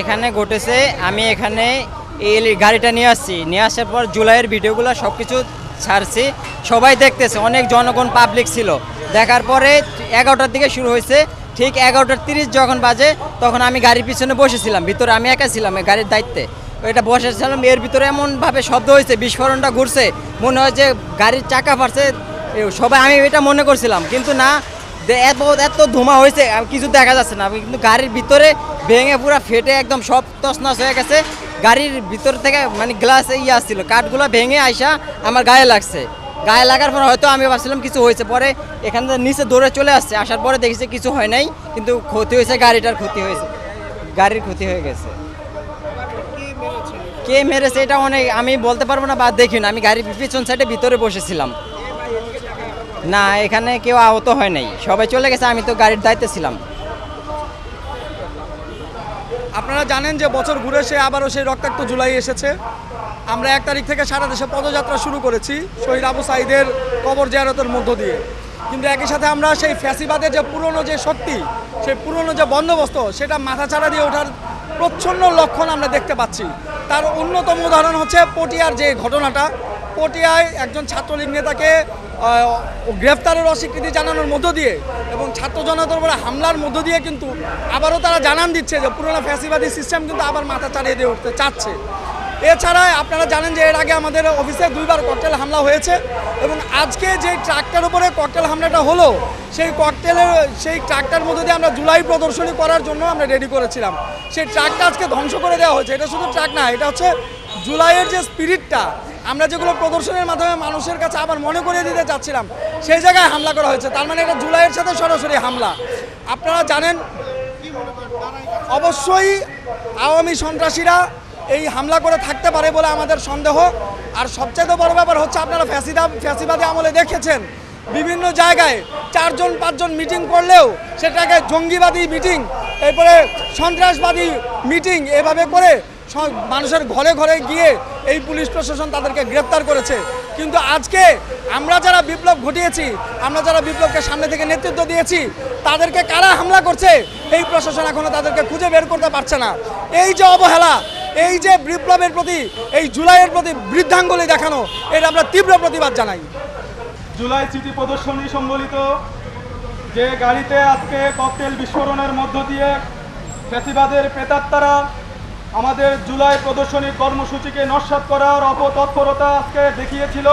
এখানে ঘটেছে, আমি এখানে এই গাড়িটা নিয়ে আসছি। নিয়ে আসার পর জুলাইয়ের ভিডিওগুলো সব কিছু ছাড়ছি। সবাই দেখতেছে, অনেক জনগণ পাবলিক ছিল। দেখার পরে এগারোটার দিকে শুরু হয়েছে। ঠিক এগারোটার তিরিশ যখন বাজে, তখন আমি গাড়ির পিছনে বসেছিলাম। ভিতরে আমি একা ছিলাম গাড়ির দায়িত্বে। এটা বসেছিলাম, এর ভিতরে এমনভাবে শব্দ হয়েছে, বিস্ফোরণটা ঘুরছে। মনে হয় যে গাড়ির চাকা ফাটছে। সবাই, আমি এটা মনে করছিলাম। কিন্তু না এত এত ধোঁয়া হয়েছে কিছু দেখা যাচ্ছে না। কিন্তু গাড়ির ভিতরে ভেঙে পুরো ফেটে একদম সব তছনছ হয়ে গেছে। গাড়ির ভিতর থেকে মানে গ্লাস ইয়ে আসছিল। কাঠগুলো ভেঙে আইসা আমার গায়ে লাগছে। গায়ে লাগার পর হয়তো আমি ভাবছিলাম কিছু হয়েছে। পরে এখান থেকে নিচে দৌড়ে চলে আসছে। আসার পরে দেখেছি কিছু হয় নাই, কিন্তু ক্ষতি হয়েছে, গাড়িটার ক্ষতি হয়েছে। গাড়ির ক্ষতি হয়ে গেছে। কে মেরেছে? এটা অনেক, আমি বলতে পারব না বা দেখি না। আমি গাড়ির পিছন সাইডে ভিতরে বসেছিলাম। না, এখানে কেউ আহত হয় নাই। সবাই চলে গেছে, আমি তো গাড়ির দায়িত্বে ছিলাম। আপনারা জানেন যে বছর ঘুরে সে আবারও সেই রক্তাক্ত জুলাই এসেছে। আমরা এক তারিখ থেকে সারা দেশে পদযাত্রা শুরু করেছি, শহীদ আবু সাইদের কবর জিয়ারতের মধ্য দিয়ে। কিন্তু একই সাথে আমরা সেই ফ্যাসিবাদের যে পুরনো যে শক্তি, সেই পুরনো যে বন্দোবস্ত, সেটা মাথাচাড়া দিয়ে ওঠার প্রচ্ছন্ন লক্ষণ আমরা দেখতে পাচ্ছি। তার অন্যতম উদাহরণ হচ্ছে পটিয়ার যে ঘটনাটা পটিয়ায় একজন ছাত্রলীগ নেতাকে গ্রেফতারের অস্বীকৃতি জানানোর মধ্য দিয়ে এবং ছাত্র জনতার উপরে হামলার মধ্য দিয়ে কিন্তু আবারও তারা জানান দিচ্ছে যে পুরোনো ফ্যাসিবাদী সিস্টেম কিন্তু আবার মাথা চাড়িয়ে দিয়ে উঠতে চাচ্ছে। এছাড়া আপনারা জানেন যে এর আগে আমাদের অফিসে দুইবার ককটেল হামলা হয়েছে এবং আজকে যে ট্রাকটার উপরে ককটেল হামলাটা হলো, সেই ককটেলের সেই ট্রাকটার মধ্যে দিয়ে আমরা জুলাই প্রদর্শনী করার জন্য আমরা রেডি করেছিলাম। সেই ট্রাকটা আজকে ধ্বংস করে দেওয়া হয়েছে। এটা শুধু ট্রাক না, এটা হচ্ছে জুলাইয়ের যে স্পিরিটটা আমরা যেগুলো প্রদর্শনের মাধ্যমে মানুষের কাছে আবার মনে করিয়ে দিতে চাচ্ছিলাম, সেই জায়গায় হামলা করা হয়েছে। তার মানে এটা জুলাইয়ের সাথে সরাসরি হামলা। আপনারা জানেন, অবশ্যই আওয়ামী সন্ত্রাসীরা এই হামলা করে থাকতে পারে বলে আমাদের সন্দেহ। আর সবচেয়ে বড় ব্যাপার হচ্ছে আপনারা ফ্যাসিদা ফ্যাসিবাদী আমলে দেখেছেন, বিভিন্ন জায়গায় চারজন, পাঁচজন মিটিং করলেও সেটাকে জঙ্গিবাদী মিটিং, এরপরে সন্ত্রাসবাদী মিটিং এভাবে করে মানুষের ঘরে ঘরে গিয়ে এই পুলিশ প্রশাসন তাদেরকে গ্রেপ্তার করেছে। কিন্তু আজকে আমরা যারা বিপ্লব ঘটিয়েছি, আমরা যারা বিপ্লবকে সামনে থেকে নেতৃত্ব দিয়েছি, তাদেরকে কারা হামলা করছে, এই প্রশাসন এখনও তাদেরকে খুঁজে বের করতে পারছে না। এই যে অবহেলা, এই যে বিপ্লবের প্রতি, এই জুলাইয়ের প্রতি বৃদ্ধাঙ্গুলি দেখানো, এটা আমরা তীব্র প্রতিবাদ জানাই। জুলাই স্মৃতি প্রদর্শনী সম্বলিত যে গাড়িতে আজকে ককটেল বিস্ফোরণের মধ্য দিয়ে ফ্যাসিবাদের প্রেতাত্মারা আমাদের জুলাই প্রদর্শনী কর্মসূচিকে নস্বাত করার অপতৎপরতা আজকে দেখিয়েছিল।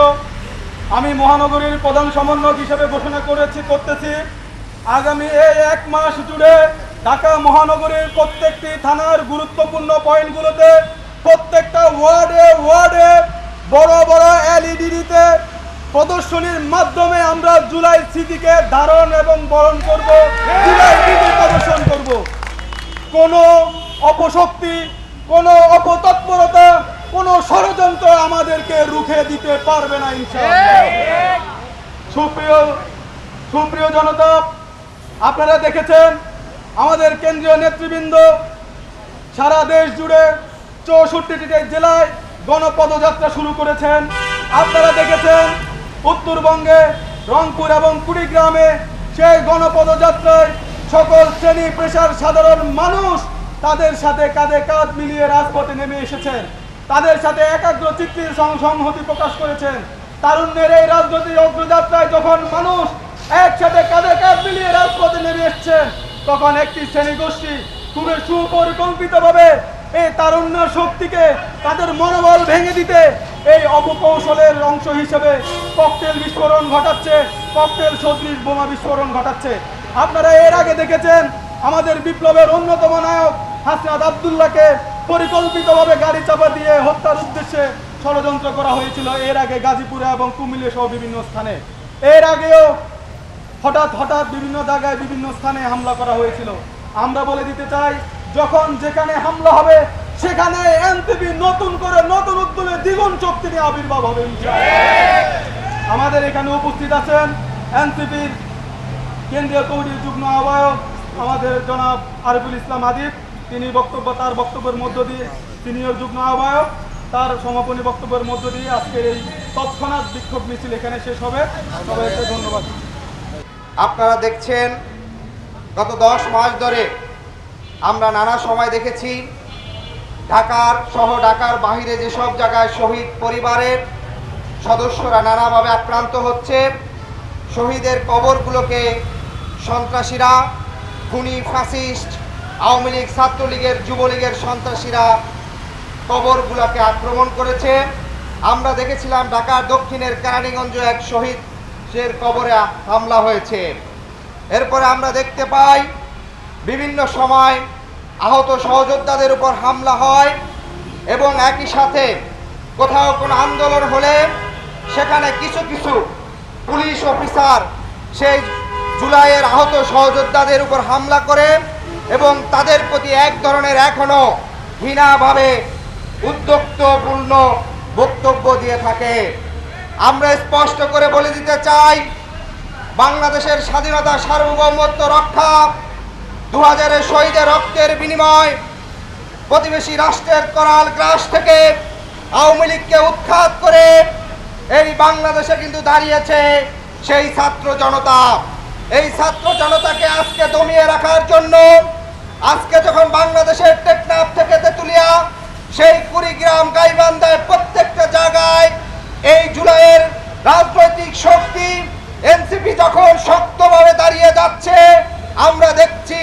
আমি মহানগরীর প্রধান সমন্বয়ক হিসেবে ঘোষণা করেছি, করতেছি। আগামী এই এক মাস জুড়ে ঢাকা মহানগরীর প্রত্যেকটি থানার গুরুত্বপূর্ণ পয়েন্টগুলোতে, প্রত্যেকটা ওয়ার্ডে ওয়ার্ডে বড় বড় এলইডিতে প্রদর্শনীর মাধ্যমে আমরা জুলাই স্মৃতিকে ধারণ এবং বরণ করব, জুলাই প্রদর্শন করব। কোনো অপশক্তি কোনো অপতৎপরতা, কোনো ষড়যন্ত্র আমাদেরকে রুখে দিতে পারবে না সুপ্রিয় সুপ্রিয় জনতা, আপনারা দেখেছেন আমাদের কেন্দ্রীয় নেতৃবৃন্দ সারা দেশ জুড়ে চৌষট্টিটি জেলায় গণপদযাত্রা শুরু করেছেন। আপনারা দেখেছেন উত্তরবঙ্গে রংপুর এবং কুড়িগ্রামে সেই গণপদযাত্রায় সকল শ্রেণি পেশার সাধারণ মানুষ তাদের সাথে কাঁধে কাঁধ মিলিয়ে রাজপথে নেমে এসেছেন। তাদের সাথে একাগ্র চিত্রের সংহতি প্রকাশ করেছেন। তারুণ্যের এই রাজনৈতিক অগ্রযাত্রায় যখন মানুষ একসাথে কাঁধে কাঁধ মিলিয়ে রাজপথে নেমে এসছেন, তখন একটি শ্রেণি গোষ্ঠী খুবই সুপরিকল্পিতভাবে এই তারুণ্য শক্তিকে তাদের মনোবল ভেঙে দিতে এই অপকৌশলের অংশ হিসেবে ককটেল বিস্ফোরণ ঘটাচ্ছে, ককটেল সদৃশ বোমা বিস্ফোরণ ঘটাচ্ছে। আপনারা এর আগে দেখেছেন, আমাদের বিপ্লবের অন্যতম নায়ক হাসনাদ আবদুল্লাহকে পরিকল্পিতভাবে গাড়ি চাপা দিয়ে হত্যার উদ্দেশ্যে ষড়যন্ত্র করা হয়েছিল এর আগে গাজীপুরে এবং কুমিল্লা সহ বিভিন্ন স্থানে। এর আগেও হঠাৎ হঠাৎ বিভিন্ন জায়গায় বিভিন্ন স্থানে হামলা করা হয়েছিল। আমরা বলে দিতে চাই, যখন যেখানে হামলা হবে, সেখানে এনসিপি নতুন করে নতুন উদ্যোগে দ্বিগুণ শক্তি নিয়ে আবির্ভাব হবে আমাদের এখানে উপস্থিত আছেন এনসিপির কেন্দ্রীয় কমিটির যুগ্ম আহ্বায়ক আমাদের জনাব আরিফুল ইসলাম আদিব। তিনি বক্তব্য, তার বক্তব্যের মধ্য দিয়ে সিনিয়র যুগ্ম আহ্বায়ক, তার সমাপনী বক্তব্যের মধ্য দিয়ে আজকের এই তৎক্ষণাৎ বিক্ষোভ মিছিল এখানে শেষ হবে। সবাইকে ধন্যবাদ। আপনারা দেখছেন, গত দশ মাস ধরে আমরা নানা সময় দেখেছি, ঢাকার সহ ঢাকার বাহিরে যেসব জায়গায় শহীদ পরিবারের সদস্যরা নানাভাবে আক্রান্ত হচ্ছে, শহীদের কবরগুলোকে সন্ত্রাসীরা, খুনি, ফ্যাসিস্ট আওয়ামী লীগ ছাত্রলীগের, যুবলীগের সন্ত্রাসীরা কবরগুলোকে আক্রমণ করেছে। আমরা দেখেছিলাম ঢাকার দক্ষিণের কেরানীগঞ্জ এক শহীদের কবরে হামলা হয়েছে। এরপরে আমরা দেখতে পাই, বিভিন্ন সময় আহত সহযোদ্ধাদের উপর হামলা হয় এবং একই সাথে কোথাও কোনো আন্দোলন হলে সেখানে কিছু কিছু পুলিশ অফিসার সেই জুলাইয়ের আহত সহযোদ্ধাদের উপর হামলা করে এবং তাদের প্রতি এক ধরনের এখনও ঘৃণাভাবে উদ্যোক্তপূর্ণ বক্তব্য দিয়ে থাকে। আমরা স্পষ্ট করে বলে দিতে চাই, বাংলাদেশের স্বাধীনতা সার্বভৌমত্ব রক্ষা দু হাজারের শহীদের রক্তের বিনিময়, প্রতিবেশী রাষ্ট্রের করাল গ্রাস থেকে আওয়ামী লীগকে উৎখাত করে এই বাংলাদেশে কিন্তু দাঁড়িয়েছে সেই ছাত্র জনতা। এই ছাত্র জনতাকে আজকে দমিয়ে রাখার জন্য আজকে যখন বাংলাদেশের টেকনাফ থেকে তেতুলিয়া, সেই কুড়িগ্রাম গাইবান্ধায় প্রত্যেকটা জায়গায় এই জুলাইয়ের রাজনৈতিক শক্তি এনসিপি যখন শক্তভাবে দাঁড়িয়ে যাচ্ছে, আমরা দেখছি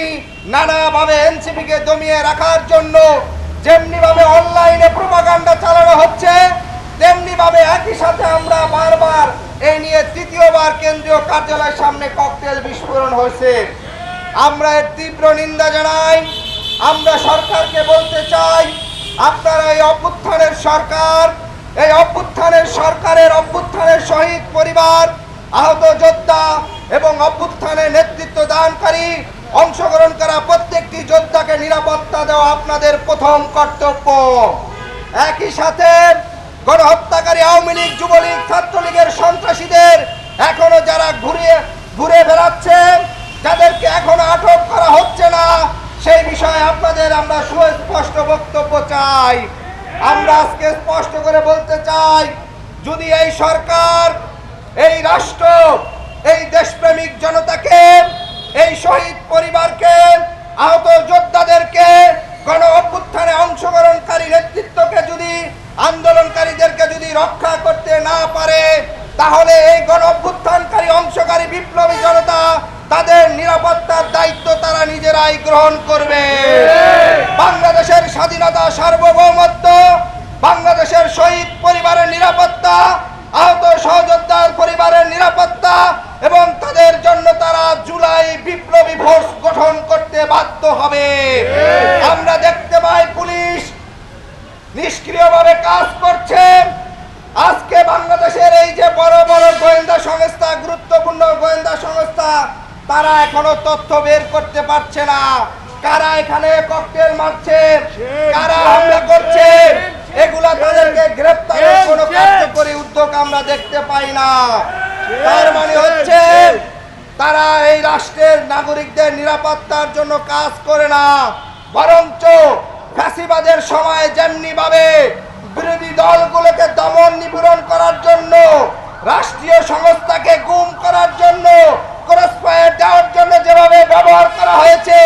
নানাভাবে এনসিপিকে দমিয়ে রাখার জন্য যেমনিভাবে অনলাইনে প্রপাগান্ডা চালানো হচ্ছে, তেমনিভাবে একই সাথে আমরা বারবার এই নিয়ে তৃতীয়বার কেন্দ্রীয় কার্যালয়ের সামনে ককটেল বিস্ফোরণ হয়েছে। আমরা এর তীব্র নিন্দা জানাই। আমরা সরকারকে বলতে চাই, আপনারা এই অভ্যুত্থানের সরকার, এই অভ্যুত্থানের সরকারের অভ্যুত্থানের শহীদ পরিবার, আহত যোদ্ধা এবং অভ্যুত্থানের নেতৃত্ব দানকারী, অংশগ্রহণ করা প্রত্যেকটি যোদ্ধাকে নিরাপত্তা দেওয়া আপনাদের প্রথম কর্তব্য। একই সাথে গণহত্যাকারী আওয়ামী লীগ, যুবলীগ, ছাত্রলীগের সন্ত্রাসীদের এখনও যারা ঘুরিয়ে, ঘুরে বেড়াচ্ছে যাদেরকে এখনও আটক করা হচ্ছে না, সেই বিষয়ে আপনাদের আমরা সুস্পষ্ট বক্তব্য চাই। আমরা আজকে স্পষ্ট করে বলতে চাই, যদি এই সরকার, এই রাষ্ট্র, এই দেশপ্রেমিক জনতাকে, এই শহীদ পরিবারকে, আহত যোদ্ধাদেরকে গণ অভ্যুত্থানে অংশগ্রহণকারী নেতৃত্বকে যদি, আন্দোলনকারীদেরকে যদি রক্ষা করতে না পারে, তাহলে এই গণ অভ্যুত্থানকারী অংশকারী বিপ্লবী জনতা তাদের নিরাপত্তার দায়িত্ব তারা নিজেরাই গ্রহণ করবে। বাংলাদেশের স্বাধীনতা সার্বভৌমত্ব, বাংলাদেশের শহীদ পরিবারের নিরাপত্তা, আহত সহযোদ্ধার পরিবারের নিরাপত্তা এবং তাদের জন্য তারা জুলাই বিপ্লবী ফোর্স গঠন করতে বাধ্য হবে। আমরা দেখতে পাই পুলিশ নিষ্ক্রিয়ভাবে কাজ করছে। আজকে বাংলাদেশের এই যে বড় বড় গোয়েন্দা সংস্থা, গুরুত্বপূর্ণ গোয়েন্দা সংস্থা তারা এখনও তথ্য বের করতে পারছে না। কারা এখানে ককটেল মারছে? কারা হামলা করছে? এগুলা তাদেরকে গ্রেপ্তারের কোনো কার্যকরী উদ্যোগ আমরা দেখতে পাই না। তার মানে হচ্ছে, তারা এই রাষ্ট্রের নাগরিকদের নিরাপত্তার জন্য কাজ করে না। বরঞ্চ ফ্যাসিবাদের সময় যেমনি ভাবে বিরোধী দলগুলোকে দমন নিপূরণ করার জন্য রাষ্ট্রীয় সংস্থাকে করা হয়েছে।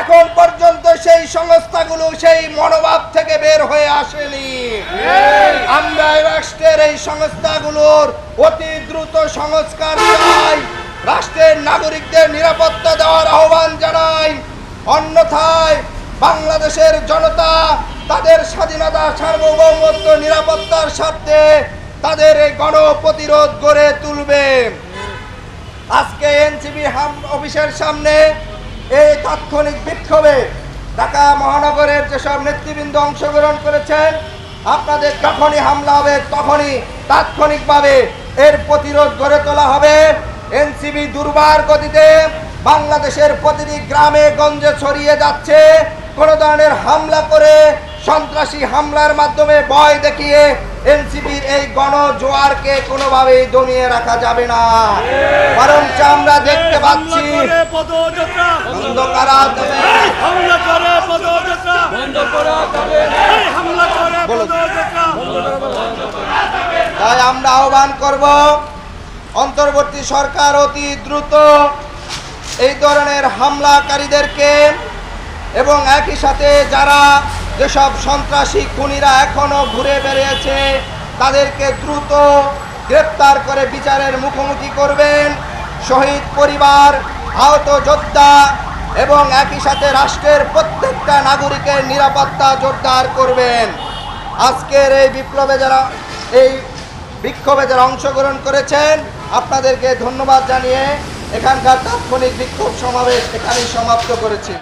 এখন পর্যন্ত সেই সংস্থাগুলো সেই মনোভাব থেকে বের হয়ে আসেনি। আমরা রাষ্ট্রের এই সংস্থাগুলোর অতি দ্রুত সংস্কার চাই। রাষ্ট্রের নাগরিকদের নিরাপত্তা দেওয়ার আহ্বান জানাই। অন্যথায় বাংলাদেশের জনতা তাদের স্বাধীনতা সার্বভৌমত্ব নিরাপত্তার স্বার্থে তাদের এই গণ প্রতিরোধ গড়ে তুলবে। আজকে এনসিবি অফিসের সামনে এই তাৎক্ষণিক বিক্ষোভে ঢাকা মহানগরের যেসব নেতৃবৃন্দ অংশগ্রহণ করেছেন, আপনাদের যখনই হামলা হবে, তখনই তাৎক্ষণিকভাবে এর প্রতিরোধ গড়ে তোলা হবে। এনসিবি দুর্বার গতিতে বাংলাদেশের প্রতিটি গ্রামে গঞ্জে ছড়িয়ে যাচ্ছে। কোনো ধরনের হামলা করে সন্ত্রাসী হামলার মাধ্যমে ভয় দেখিয়ে এনসিপির এই গণ জোয়ারকে কোনোভাবেই দমিয়ে রাখা যাবে না। কারণ আমরা দেখতে পাচ্ছি। বন্ধ করা যাবে না। হামলা করে পদযাত্রা। বন্ধ করা যাবে হামলা করে বলো। পদযাত্রা। তাই আমরা আহ্বান করব অন্তর্বর্তী সরকার অতি দ্রুত এই ধরনের হামলাকারীদেরকে এবং একই সাথে যারা যেসব সন্ত্রাসী খুনিরা এখনও ঘুরে বেরিয়েছে তাদেরকে দ্রুত গ্রেপ্তার করে বিচারের মুখোমুখি করবেন। শহীদ পরিবার, আহত যোদ্ধা এবং একই সাথে রাষ্ট্রের প্রত্যেকটা নাগরিকের নিরাপত্তা জোরদার করবেন। আজকের এই বিপ্লবে যারা, এই বিক্ষোভে যারা অংশগ্রহণ করেছেন, আপনাদেরকে ধন্যবাদ জানিয়ে এখানকার তাৎক্ষণিক বিক্ষোভ সমাবেশ এখানেই সমাপ্ত করেছি।